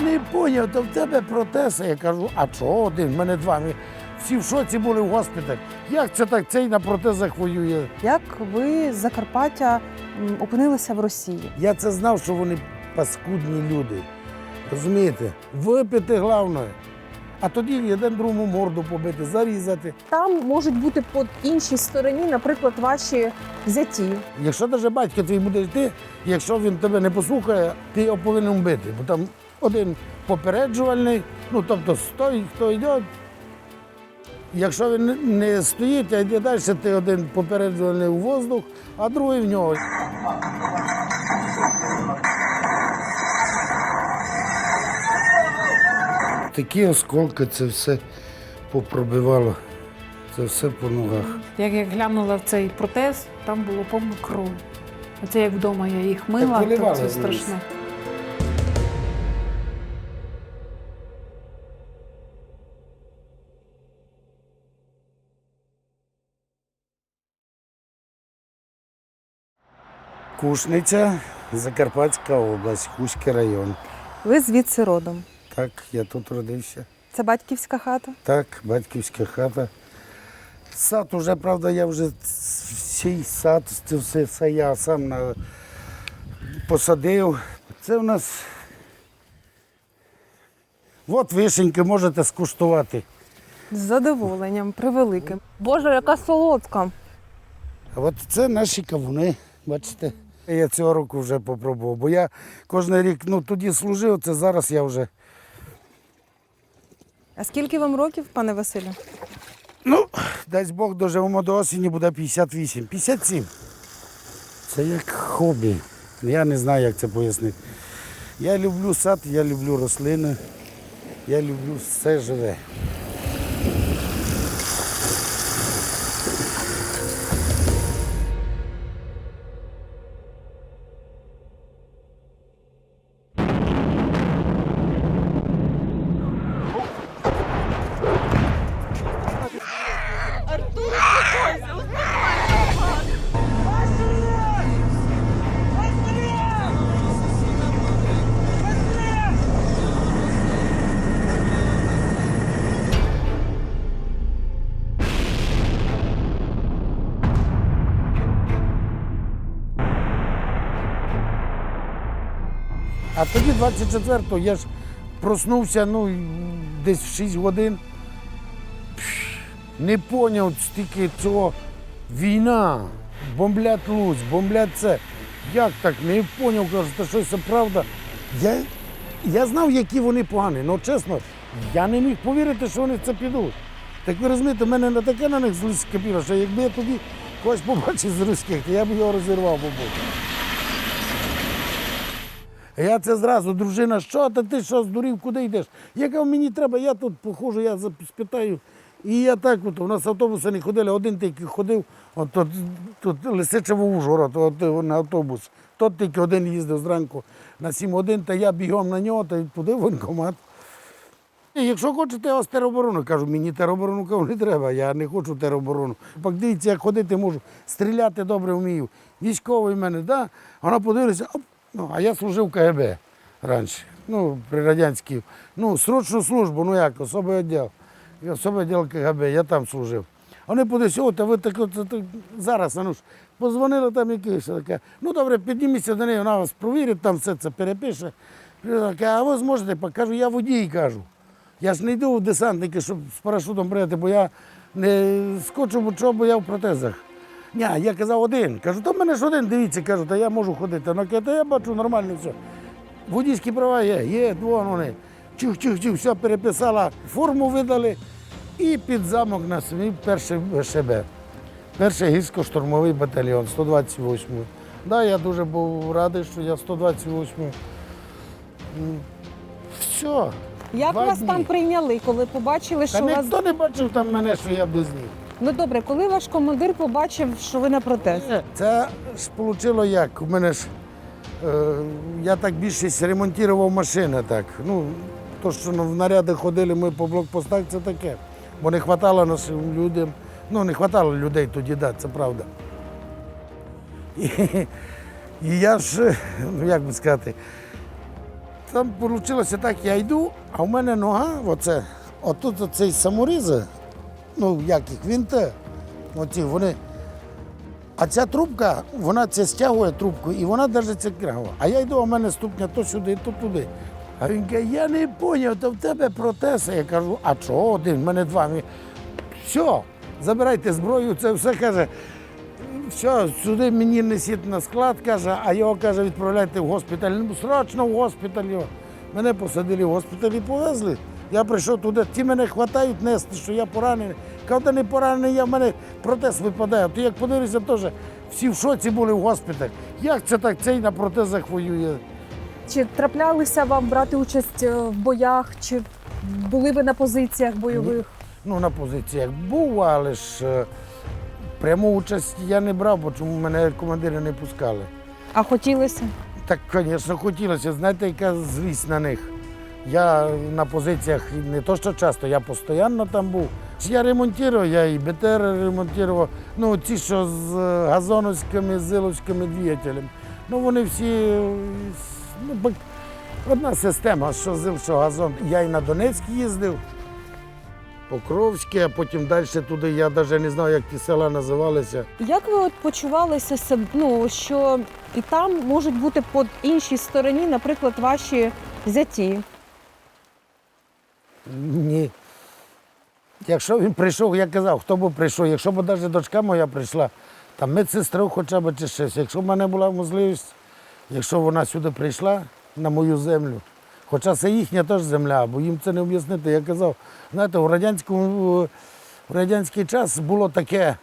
Я не зрозумів, то в тебе протези. Я кажу, а чого один? В мене два. Всі в шоці були в госпіталі. Як це так? Цей на протезах воює? Як ви з Закарпаття м, опинилися в Росії? Я це знав, що вони паскудні люди. Розумієте? Випити головне. А тоді один другому морду побити, зарізати. Там можуть бути по іншій стороні, наприклад, ваші зяті. Якщо навіть батько твій буде йти, якщо він тебе не послухає, ти його повинен бити. Бо там один попереджувальний, ну тобто стой, хто йде. Якщо він не стоїть, а йде далі, ти один попереджувальний у воздух, а другий в нього. Такі осколки це все попробивало. Це все по ногах. Як я глянула в цей протез, там було повно крові. Оце як вдома я їх мила, то це вниз. Кушниця, Закарпатська область, Хуський район. Ви звідси родом. Так, я тут родився. Це батьківська хата. Так, батьківська хата. Сад уже, правда, я вже цей сад, це все, все я сам на... посадив. Це у нас. От вишеньки можете скуштувати. З задоволенням, превеликим. Боже, яка солодка. А от це наші кавуни, бачите. Я цього року вже попробував, бо я кожен рік ну, тоді служив, це зараз я вже. А скільки вам років, пане Василю? Ну, дасть Бог, доживемо до осені, буде 58. 57. Це як хобі. Я не знаю, як це пояснити. Я люблю сад, я люблю рослини, я люблю все живе. А тоді 24-го я ж проснувся ну, десь в 6 годин. Не поняв стільки цього. Війна, бомблять Луць, бомблять це. Як так? Не поняв, кажу, що це правда. Я, я знав, які вони погані. Ну чесно, я не міг повірити, що вони в це підуть. Так ви розумієте, в мене не таке на них злість скипіло, що якби я тоді когось побачив з руських, то я б його розірвав би. був. Я це зразу, дружина, що та ти що здурів, куди йдеш? Я мені треба, я тут походжу, я спитаю. І я так, от, у нас автобуси не ходили, один тільки ходив, от тут, тут Лисичево Ужгород, от, на автобус. Тот тільки один їздив зранку на 7 годин, та я бігом на нього, та туди в воєнкомат. Якщо хочете, я вас тероборону, кажу, мені тероборону кажу, не треба, я не хочу тероборону. Пак дивіться, як ходити можу, стріляти добре вмію. Військовий в мене, да? вона подивилася, оп, ну, а я служив в КГБ раніше, ну, при радянській. Ну, срочну службу, ну як, особий відділ. Особий відділ КГБ, я там служив. Вони подивилися, о, та ви так, от, так, зараз, ну ж, позвонили там якийсь, таке, ну добре, підніміться до неї, вона вас провірить, там все це перепише. Таке, а ви зможете, кажу, я водій кажу. Я ж не йду в десантники, щоб з парашутом прийти, бо я не скочу, чого, бо я в протезах. Ні, я казав один. Кажу, то в мене ж один, дивіться, кажу, та я можу ходити. Каже, та я бачу нормально все. Водійські права є, є, двоє вони. Чих-чих-чих, все переписала, форму видали і під замок на свій перший ШБ. Перший гірсько-штурмовий батальйон, 128. Да, я дуже був радий, що я 128. Все. Як Два вас дні. там прийняли, коли побачили, Та що вас. ніхто не бачив там мене, що я без них. Ну добре, коли ваш командир побачив, що ви на протез? Це ж вийшло як. У мене ж е, я так більшість ремонтував машини. Так. Ну, то, що в наряди ходили ми по блокпостах, це таке. Бо не вистачало нашим людям. Ну, не вистачало людей тоді, да, це правда. І, і я ж, ну як би сказати, Там вийшло так, я йду, а в мене нога, оце, отут оцей саморіз, ну як їх, вінти, оці, вони. А ця трубка, вона це стягує трубку і вона держиться криво. А я йду, в мене ступня то сюди, то туди. А він каже, я не зрозумів, то в тебе протез. Я кажу, а чого один? В мене два. Все, забирайте зброю, це все каже. Все, сюди мені несіть на склад, каже, а його каже, відправляйте в госпіталь. Срочно в госпіталь його. Мене посадили в госпіталь і повезли. Я прийшов туди, ті мене хватають нести, що я поранений. Коли не поранений, я в мене протез випадає. То як подивишся, теж всі в шоці були в госпіталь. Як це так цей на протезах воює? Чи траплялися вам брати участь е, в боях, чи були ви на позиціях бойових? Ну, на позиціях був, але ж е, пряму участь я не брав, бо чому мене командири не пускали. А хотілося? Так, звісно, хотілося. Знаєте, яка злість на них. Я на позиціях не то, що часто, я постійно там був. Я ремонтував, я і БТР ремонтував. Ну, ці, що з газоновськими, зиловськими двигателями. Ну, вони всі ну, одна система, що зил, що газон. Я і на Донецьк їздив, Покровське, а потім далі туди, я навіть не знаю, як ті села називалися. Як ви от почувалися ну, що і там можуть бути по іншій стороні, наприклад, ваші зяті? Ні. Якщо він прийшов, я казав, хто б прийшов, якщо б навіть дочка моя прийшла, там медсестру хоча б чи щось, якщо в мене була можливість, якщо вона сюди прийшла на мою землю, хоча це їхня теж земля, бо їм це не об'яснити. Я казав, знаєте, у радянському в радянський час було таке.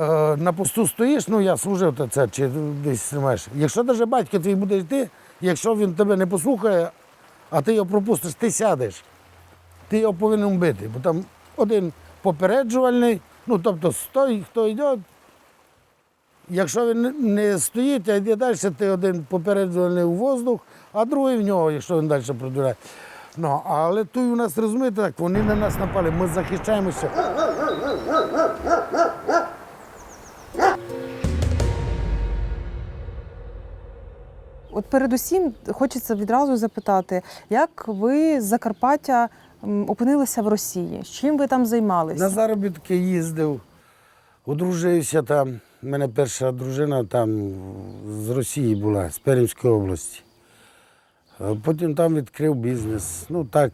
е, На посту стоїш, ну я служив то це чи десь знімаєш. Якщо навіть батько твій буде йти, якщо він тебе не послухає, а ти його пропустиш, ти сядеш ти його повинен бити, бо там один попереджувальний, ну тобто стой, хто йде. Якщо він не- стоїть, а йде далі, ти один попереджувальний у воздух, а другий в нього, якщо він далі продовжує. Ну, але тут у нас, розумієте, так, вони на нас напали, ми захищаємося. От передусім хочеться відразу запитати, як ви з Закарпаття опинилися в Росії? Чим ви там займалися? На заробітки їздив, одружився там. У мене перша дружина там з Росії була, з Пермської області. Потім там відкрив бізнес. Ну так,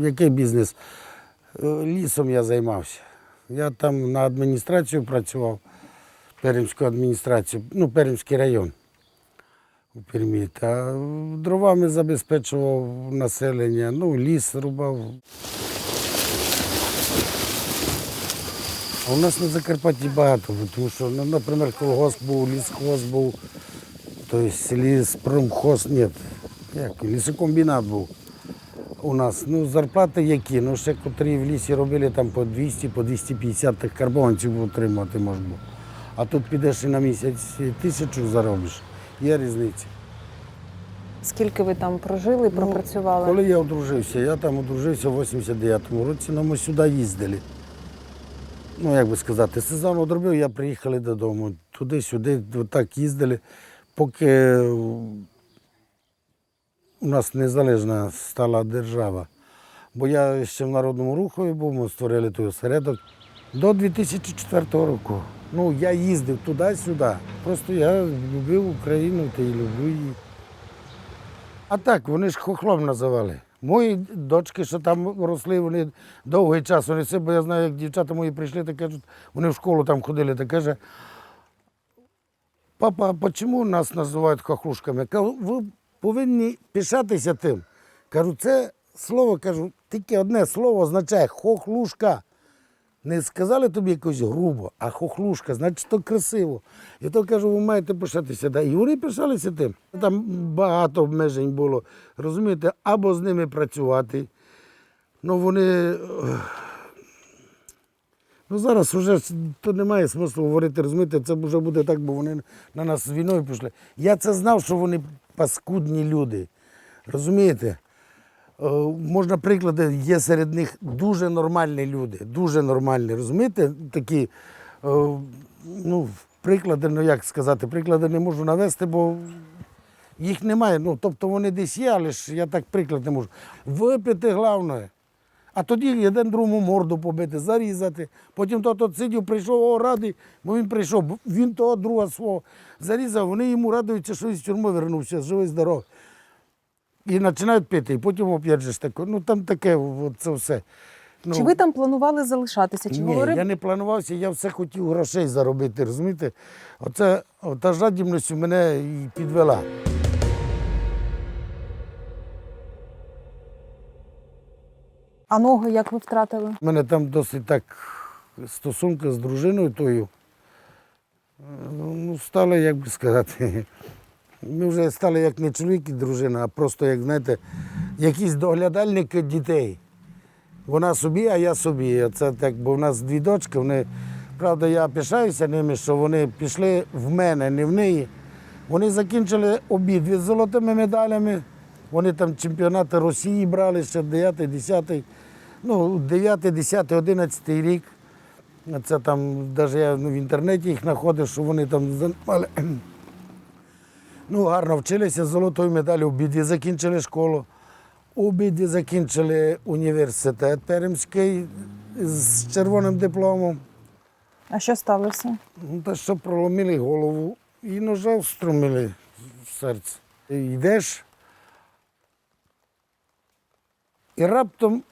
який бізнес? Е, Лісом я займався. Я там на адміністрацію працював, Пермську адміністрацію, ну, Пермський район у Пермі. Та дровами забезпечував населення, ну, ліс рубав. А у нас на Закарпатті багато, тому що, ну, наприклад, колгосп був, лісхоз був, тобто ліспромхоз, ні, як, лісокомбінат був у нас. Ну, зарплати які, ну ще котрі в лісі робили там по 200, по 250 тих карбованців отримати можна було. А тут підеш і на місяць тисячу заробиш. Є різниця. Скільки ви там прожили, пропрацювали? Коли я одружився, я там одружився в 89-му році, але ми сюди їздили. Ну, як би сказати, сезон одробив, я приїхали додому. Туди-сюди, так їздили, поки у нас незалежна стала держава. Бо я ще в народному руху був, ми створили той осередок. До 2004 року. Ну, я їздив туди-сюди. Просто я любив Україну та й люблю її. А так, вони ж хохлом називали. Мої дочки, що там росли, вони довгий час, вони все, бо я знаю, як дівчата мої прийшли, та кажуть, вони в школу там ходили, та каже, папа, а чому нас називають хохлушками? Кажу, ви повинні пишатися тим. Кажу, це слово, кажу, тільки одне слово означає хохлушка. Не сказали тобі якось грубо, а хохлушка, значить, то красиво. І то кажу, ви маєте пишатися. Да. І вони пишалися тим. Там багато обмежень було. Розумієте, або з ними працювати. Ну вони. Ну зараз вже то немає смислу говорити, розумієте, це вже буде так, бо вони на нас з війною пішли. Я це знав, що вони паскудні люди. Розумієте? Е, Можна приклади, є серед них дуже нормальні люди, дуже нормальні, розумієте? Такі, е, ну, приклади, ну як сказати, приклади не можу навести, бо Їх немає. Ну, тобто вони десь є, але ж я так приклад не можу. Випити головне. А тоді один другому морду побити, зарізати. Потім тот от сидів, прийшов, о, радий, бо він прийшов. Він того друга свого зарізав, вони йому радуються, що він з тюрми вернувся, живий здоров. І починають пити, і потім оп'ять же таке. Ну там таке, от це все. Ну, Чи ви там планували залишатися? Чи ні, говорив? я не планувався, я все хотів грошей заробити, розумієте? Оце та жадібність мене і підвела. А ноги як ви втратили? У мене там досить так стосунки з дружиною тою. Ну, стали, як би сказати, ми вже стали як не чоловік і дружина, а просто, як знаєте, якісь доглядальники дітей. Вона собі, а я собі. Це так, бо в нас дві дочки, вони, правда, я пишаюся ними, що вони пішли в мене, не в неї. Вони закінчили обидві з золотими медалями. Вони там чемпіонати Росії брали ще 9, 10, ну, 9, 10, 11 рік. Це там, навіть я в інтернеті їх знаходив, що вони там займали. Ну, гарно вчилися з золотою медаллю, обидві закінчили школу. Обидві закінчили університет Пермський з червоним дипломом. А що сталося? Ну, та що проломили голову і ножа вструмили в серце. І йдеш. І раптом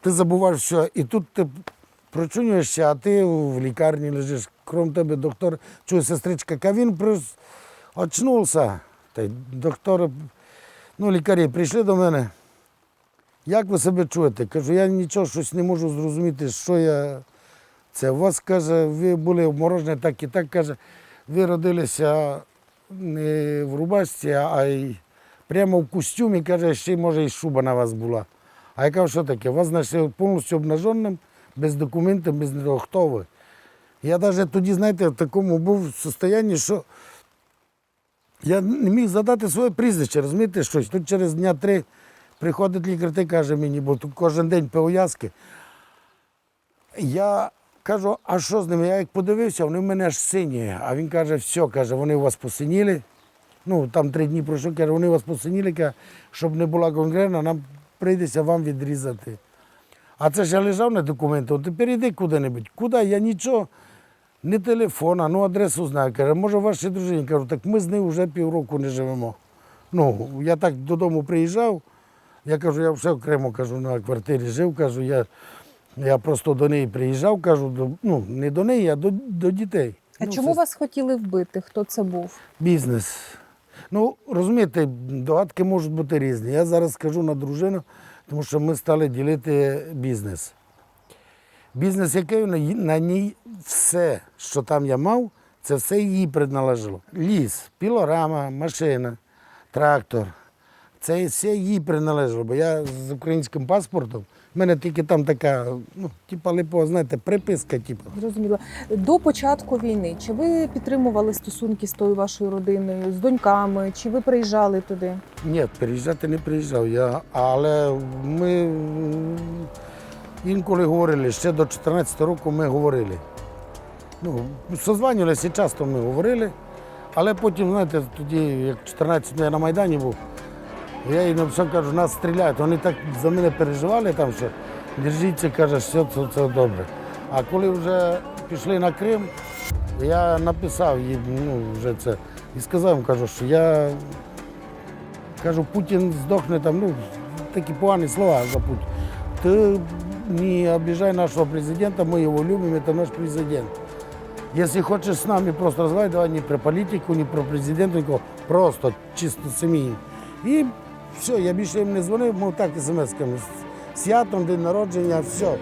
ти забуваєш все, і тут ти прочунюєшся, а ти в лікарні лежиш, крім тебе доктор, чує сестричка, ка він прос- очнувся. Та й доктори, ну, лікарі прийшли до мене. Як ви себе чуєте? Кажу, я нічого щось не можу зрозуміти, що я. Це у вас каже, ви були обморожені так і так, каже, ви родилися не в рубашці, а й прямо в костюмі, каже, ще може і шуба на вас була. А я кажу, що таке? Вас знайшли повністю обнаженим, без документів, без. Хто ви? Я навіть тоді, знаєте, в такому був стані, що я не міг задати своє прізвище, розумієте, щось. Тут через дня три приходить лікар і каже мені, бо тут кожен день пов'язки. Я кажу, а що з ними? Я як подивився, вони в мене аж сині. А він каже, все, каже, вони у вас посиніли. Ну, там три дні пройшло, каже, вони у вас посиніли, каже, щоб не була конгрена, нам прийдеться вам відрізати. А це ж я лежав на документах, от тепер іди куди-небудь. Куди? Я нічого, ні телефона, ну адресу знаю. Каже, може, вашій дружині. Кажу, так ми з нею вже півроку не живемо. Ну, я так додому приїжджав. Я кажу, я все окремо кажу, на квартирі жив, кажу, я, я просто до неї приїжджав, кажу, до, ну, не до неї, а до, до дітей. А ну, чому це вас хотіли вбити? Хто це був? Бізнес. Ну, розумієте, догадки можуть бути різні. Я зараз скажу на дружину, тому що ми стали ділити бізнес. Бізнес, який на ній все, що там я мав, це все їй приналежало. Ліс, пілорама, машина, трактор. Це все їй приналежало, бо я з українським паспортом, в мене тільки там така, ну, типа липова, знаєте, приписка, типу. Зрозуміло. До початку війни чи ви підтримували стосунки з тою вашою родиною, з доньками? Чи ви приїжджали туди? Ні, переїжджати не приїжджав я, але ми інколи говорили, ще до 14 року ми говорили. Ну, созванювалися, часто ми говорили, але потім, знаєте, тоді, як 14 я на Майдані був, я їй написав, кажу, нас стріляють. Вони так за мене переживали там, що держіться, каже, все це, це добре. А коли вже пішли на Крим, я написав їй, ну, вже це, і сказав, їм, кажу, що я Кажу, Путін здохне там, ну, такі погані слова за Путін. Ти не обіжай нашого президента, ми його любимо, це наш президент. Якщо хочеш з нами просто розмовляти, давай не про політику, не про президента, нікого, просто чисто сім'ї. І все, я більше їм не дзвонив, мов так смс-ками. З Святом, день народження, все.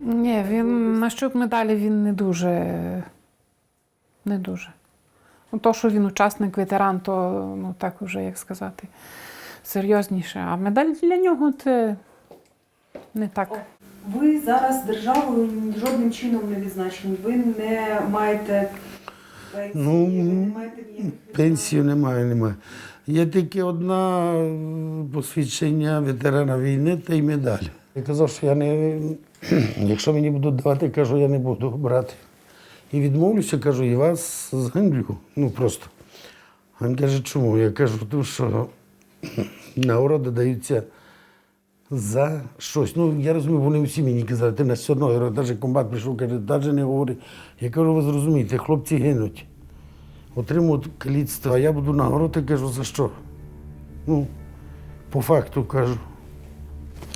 Ні, він на щуп медалі він не дуже. Не дуже. Ну, то, що він учасник, ветеран, то ну так вже, як сказати, серйозніше. А медаль для нього це не так. Ви зараз державою жодним чином не відзначені. Ви не маєте пенсії, Ну, ви не маєте Пенсії немає, немає. Є тільки одна посвідчення ветерана війни та й медаль. Я казав, що я не. Якщо мені будуть давати, кажу, я не буду брати. і відмовлюся, кажу, і вас згандлю. Ну просто. Він каже, чому? Я кажу, тому що нагороди даються за щось. Ну, я розумію, вони всі мені казали, ти нас все одно, я навіть комбат прийшов, каже, навіть не говори. Я кажу, ви зрозумієте, хлопці гинуть, отримують каліцтво, а я буду нагороди, кажу, за що? Ну, по факту кажу.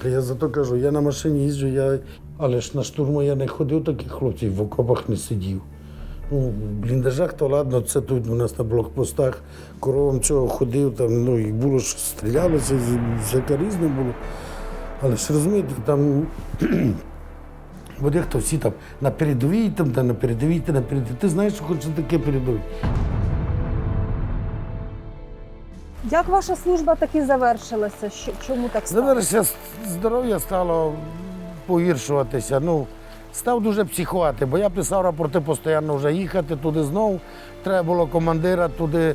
Я зато кажу, я на машині їжджу, я... але ж на штурму я не ходив таких хлопців, в окопах не сидів. Ну, в бліндажах то ладно, це тут у нас на блокпостах коровам цього ходив, там, ну, і було ж стрілялося, всяке різне було. Але ж розумієте, там бо дехто всі там на передовій, там, та на передовій, та на передовій. Ти знаєш, що хоче таке передовій. Як ваша служба таки завершилася? Що- Чому так сталося? Завершення здоров'я стало погіршуватися. Ну, став дуже психувати, бо я писав рапорти постійно вже їхати туди знову. Треба було командира туди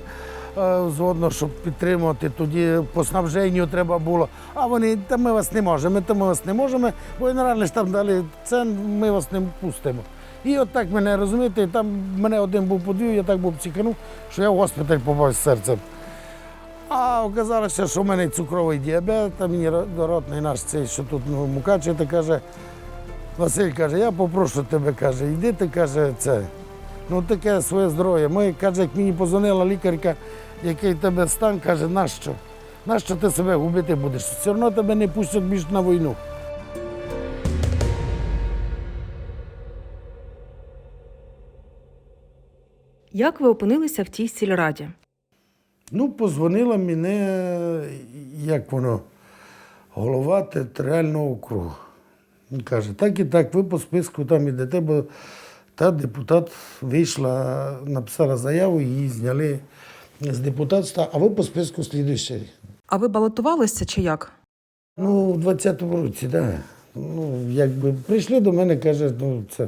згодно, щоб підтримати. Тоді по снабженню треба було. А вони, та ми вас не можемо, та ми вас не можемо, бо генеральний штаб дали це, ми вас не пустимо. І от так мене розумієте, там мене один був подвів, я так був психанув, що я в госпіталь попав з серцем. А оказалося, що в мене цукровий діабет, а мені ротний наш цей, що тут ну, Мукачеві, каже, Василь каже, я попрошу тебе, каже, йди ти каже, це. Ну таке своє здоров'я. Ми, каже, як мені позвонила лікарка, який тебе стан, каже, нащо? Нащо ти себе губити будеш? Все одно тебе не пустять більше на війну. Як ви опинилися в тій сільраді? Ну, позвонила мене, як воно, голова територіального округу. Він каже, так і так, ви по списку там ідете, бо та депутат вийшла, написала заяву, її зняли з депутатства, а ви по списку слідуючий. А ви балотувалися чи як? Ну, в 20-му році, так. Да. Ну, якби прийшли до мене, каже, ну це.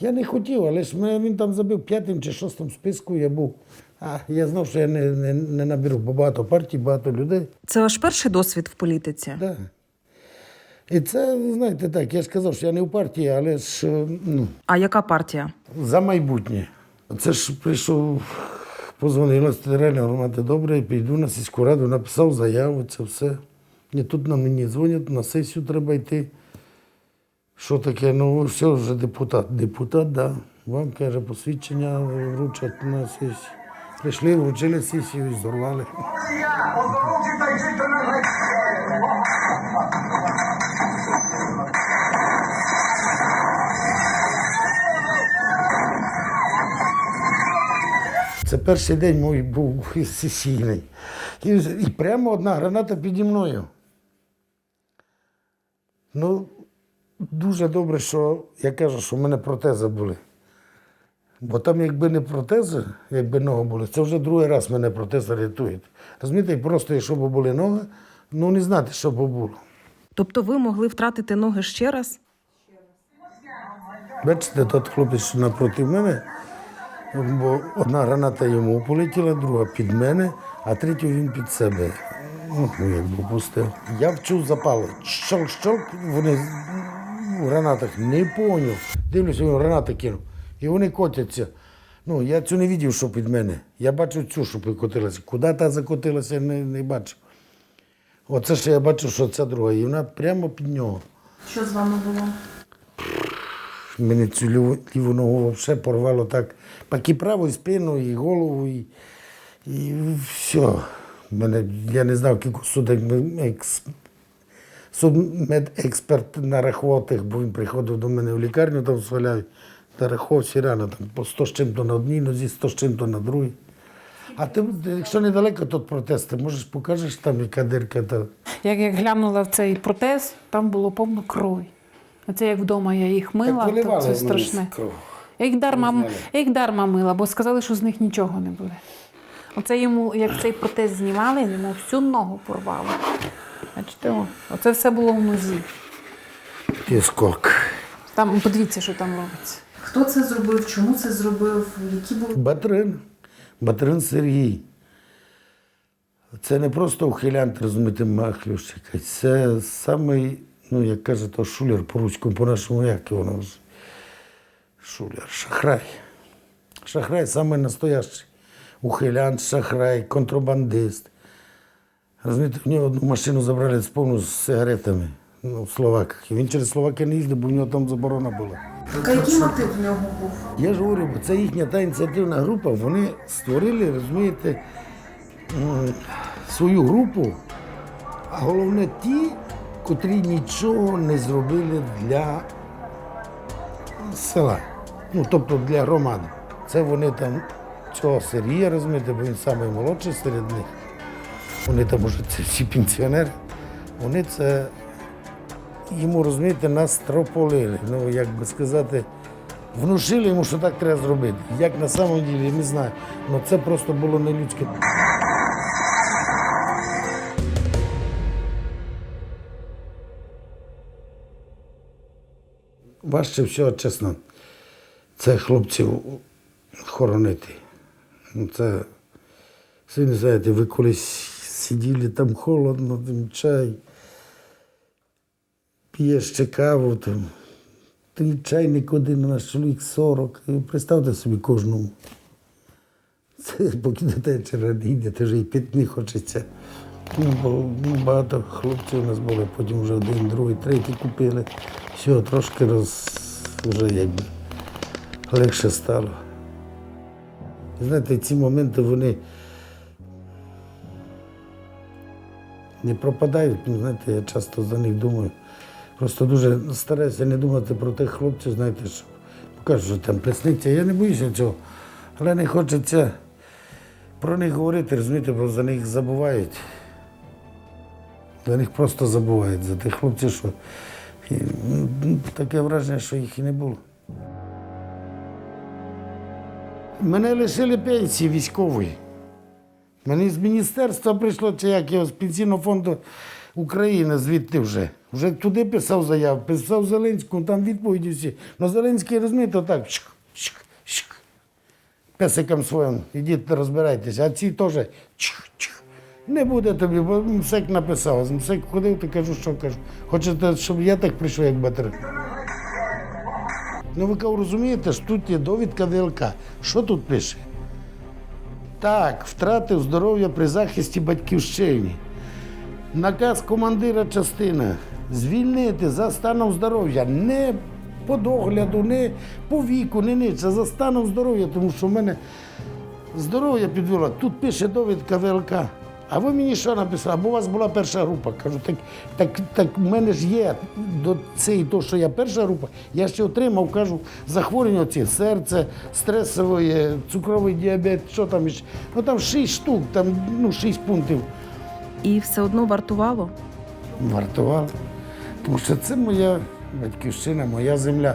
Я не хотів, але ж мене він там забив п'ятим чи шостим списку я був. А я знав, що я не, не, не наберу, бо багато партій, багато людей. Це ваш перший досвід в політиці? Да. І це, знаєте, так, я ж казав, що я не в партії, але ж ну, А яка партія? за майбутнє. Це ж прийшов, позвонила з територіальної громади, добре, піду на сільську раду, написав заяву, це все. І тут на мені дзвонять, на сесію треба йти. Що таке? Ну, все, вже депутат. Депутат, да. Вам каже, посвідчення вручать на сесію. Прийшли, вручили сесію і зорвали. Це перший день мій був сесійний. І, і прямо одна граната піді мною. Ну, дуже добре, що я кажу, що в мене протези були. Бо там, якби не протези, якби ноги були, це вже другий раз мене протези рятують. Розумієте, просто, якщо б були ноги, ну не знати, що б було. Тобто ви могли втратити ноги ще раз? Бачите, тот хлопець, напроти мене, бо одна граната йому полетіла, друга під мене, а третю він під себе. Ну, якби пустив. Я вчув запали. Щолк-щолк, вони в гранатах не поняв. Дивлюся, він гранати кинув. І вони котяться. Ну, я цю не бачив, що під мене. Я бачу цю, що покотилася. Куди та закотилася, я не, не бачив. Оце ще я бачу, що це друга, і вона прямо під нього. Що з вами було? Мені цю ліву, ліву ногу взагалі порвало так. Так і праву, і спину, і голову, і, і все. Мене, я не знав, кілька судмекс, судмедексперт нарахував тих, бо він приходив до мене в лікарню, там сваляють, нарахував всі рано, там по 100 з чим-то на одній нозі, 100 з чим-то на другій. А ти, якщо недалеко тут протест, ти можеш покажеш там, яка дирка. Та... Як я глянула в цей протез, там було повно крові. Оце як вдома я їх мила, то виливали це страшне. кров. Я їх дарма, я їх дарма мила, бо сказали, що з них нічого не буде. Оце йому, як цей протез знімали, йому всю ногу порвало. Бачите, о, оце все було в нозі. І скок. Там подивіться, що там робиться. Хто це зробив? Чому це зробив? Які були Батрин. Батрин Сергій. Це не просто ухилянт, розумієте, махлющик. Це самий, ну, як каже, то шулер по-руському, по-нашому, як воно? Шулер, шахрай. Шахрай саме настоящий. Ухилянт, шахрай, контрабандист. Розумієте, в нього одну машину забрали з повну з сигаретами ну, в Словаках. І він через Словакію не їздив, бо в нього там заборона була. Який мотив в нього був? Я ж говорю, це їхня та ініціативна група, вони створили, розумієте, свою групу, а головне ті, котрі нічого не зробили для села, ну тобто для громади. Це вони там цього Сергія, розумієте, бо він наймолодший серед них. Вони там уже це всі пенсіонери. Вони це йому, розумієте, настрополили. Ну, як би сказати, внушили йому, що так треба зробити. Як на самом я не знаю. Ну це просто було нелюдське. Важче всього, чесно, це хлопців хоронити. Ну, Це, самі знаєте, ви колись сиділи там холодно, там чай, п'єш ще каву, там, той чайник один, у нас чоловік 40. І представте собі кожному. Це поки до вечора не йдете, вже і піти не хочеться. Ну, ну, багато хлопців у нас було, потім вже один, другий, третій купили. Все, трошки роз вже якби легше стало. Знаєте, ці моменти вони не пропадають. Ну, знаєте, я часто за них думаю. Просто дуже стараюся не думати про тих хлопців, знаєте, що кажуть, що там присниться. Я не боюся цього, але не хочеться про них говорити, розумієте, бо за них забувають. За них просто забувають, за тих хлопців, що ну, таке враження, що їх і не було. Мене лишили пенсії військової. Мені з міністерства прийшло, чи як його з пенсійного фонду України звідти вже. Вже туди писав заяву, писав Зеленському, там відповіді всі. Ну Зеленський, розумієте, шк. Песикам своїм, ідіть розбирайтеся, а ці теж. Не буде тобі, бо МСЕК написав. МСЕК ходив, то кажу, що кажу. Хочете, щоб я так прийшов, як батер. Ну ви кажу, розумієте, що тут є довідка ВЛК. Що тут пише? Так, втратив здоров'я при захисті батьківщини. Наказ командира частини звільнити за станом здоров'я. Не по догляду, не по віку, не ніч, а за станом здоров'я, тому що в мене здоров'я підвело. Тут пише довідка ВЛК. А ви мені що написали? Бо у вас була перша група. Кажу, так, так, так в мене ж є до цієї, то, що я перша група, я ще отримав, кажу, захворювання ці серце, стресове, цукровий діабет, що там іще. Ну там шість штук, там ну, шість пунктів І все одно вартувало? вартували. Тому що це моя батьківщина, моя земля.